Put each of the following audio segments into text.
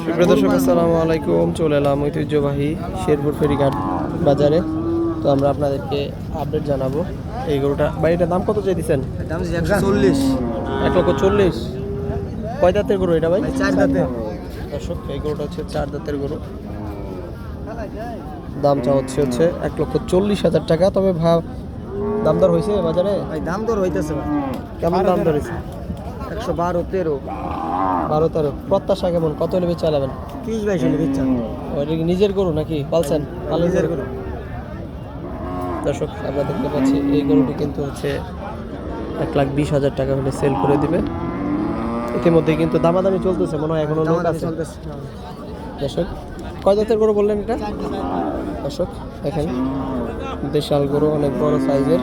দর্শক আসসালামু আলাইকুম। চলে এলাম ঐতিহ্যবাহী শেরপুর ফেরিঘাট বাজারে। তো আমরা আপনাদেরকে আপডেট জানাব। এই গরুটা ভাই এটার দাম কত চেয়ে দিচ্ছেন দাম চল্লিশ। এক লক্ষ চল্লিশ। কয় দাঁতের গরু এটা ভাই? চার দর্শক এই গরুটা হচ্ছে চার দাঁতের গরু। দামটা হচ্ছে হচ্ছে এক লক্ষ চল্লিশ হাজার টাকা। তবে ভাব দাম দর হয়েছে বাজারে? ভাই দাম দর হইতেছে কেমন দাম দর হয়েছে? একশো বারো তেরো। বারো তেরো। প্রত্যাশা কেমন? কত নেবে চালাবেন তিরিশ বাইশ হলে ওইটা কি নিজের গরু নাকি? পালছেন? নিজের গরু? দর্শক আমরা দেখতে পাচ্ছি এই গরুটি কিন্তু হচ্ছে এক লাখ বিশ হাজার টাকা হলে সেল করে দিবে। ইতিমধ্যে কিন্তু দামাদামি চলতেছে মনে হয় এখনও লোক আছে। দর্শক কয় জাতের গরু বললেন এটা? দর্শক দেখেন। দেশাল গরু অনেক বড় সাইজের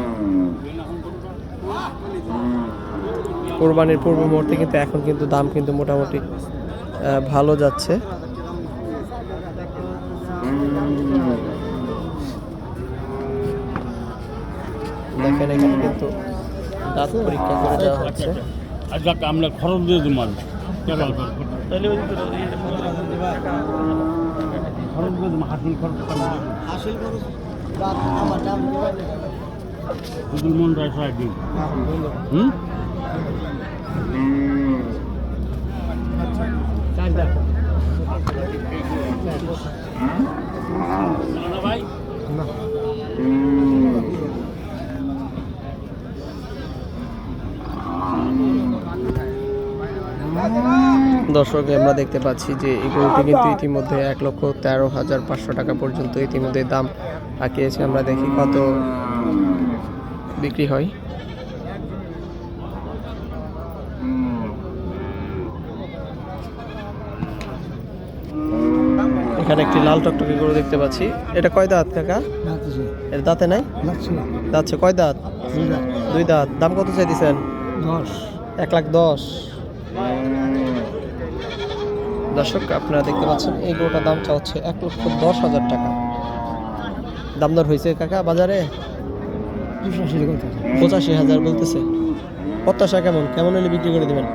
কোরবানির পূর্ব মুহূর্তে কিন্তু এখন কিন্তু দাম কিন্তু মোটামুটি ভালো যাচ্ছে। দেখেন এখানে কিন্তু দাঁত পরীক্ষা করে দেওয়া হচ্ছে। আমরা খরচ দিয়ে দিই মাল। খরচ দিয়ে দিই হাসিল খরচ। দুদুল মন রায় সাহেব হুম? ভাই দর্শক আমরা দেখতে পাচ্ছি যে এই গরুটি কিন্তু ইতিমধ্যে এক লক্ষ তেরো হাজার পাঁচশো টাকা পর্যন্ত ইতিমধ্যে দাম আঁকিয়েছে আমরা দেখি কত বিক্রি হয়। এখানে একটি লাল টকটকে গরু দেখতে পাচ্ছি। এটা কয় দাঁত কাকা? এর দাঁতে নাই? দাঁতছে। কয় দাঁত? দুই দাঁত। দাম কত চাই দিছেন দশ। এক লাখ দশ। দর্শক আপনারা দেখতে পাচ্ছেন এই গরুটার দামটা হচ্ছে এক লক্ষ দশ হাজার টাকা। দাম দর হয়েছে কাকা বাজারে? পঁচাশি হাজার বলতেছে। প্রত্যাশা কেমন? কেমন হলে বিক্রি করে দেবেন?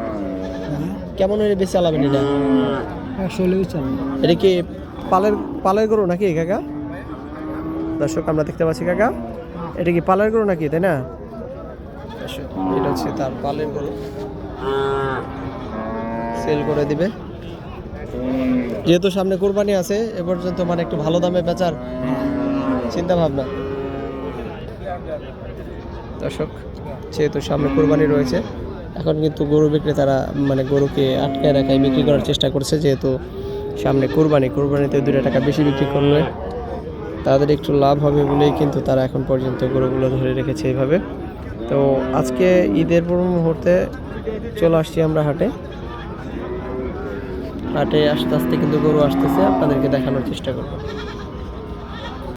কেমন হলে বেশি চালাবেন এটা? একশো হলে এটা কি পালের পালের গরু নাকি কাকা? দর্শক আমরা দেখতে পাচ্ছি কাকা। এটা কি পালের গরু নাকি তাই না? এটা হচ্ছে তার পালের গরু। সেল করে দিবে। যেহেতু সামনে কোরবানি আছে, এ পর্যন্ত মানে একটু ভালো দামে বেচার চিন্তা ভাবনা দর্শক, যেহেতু সামনে কোরবানি রয়েছে, এখন কিন্তু গরু বিক্রেতারা মানে গরুকে আটকায় রাখায় বিক্রি করার চেষ্টা করছে, যেহেতু সামনে কোরবানি, কোরবানিতে দুটো টাকা বেশি বিক্রি করলে তাদের একটু লাভ হবে বলেই কিন্তু তারা এখন পর্যন্ত গরুগুলো ধরে রেখেছে এইভাবে তো আজকে ঈদের পূর্ব মুহূর্তে চলে আসছি আমরা হাটে। হাটে আস্তে আস্তে কিন্তু গরু আসতেছে আপনাদেরকে দেখানোর চেষ্টা করব।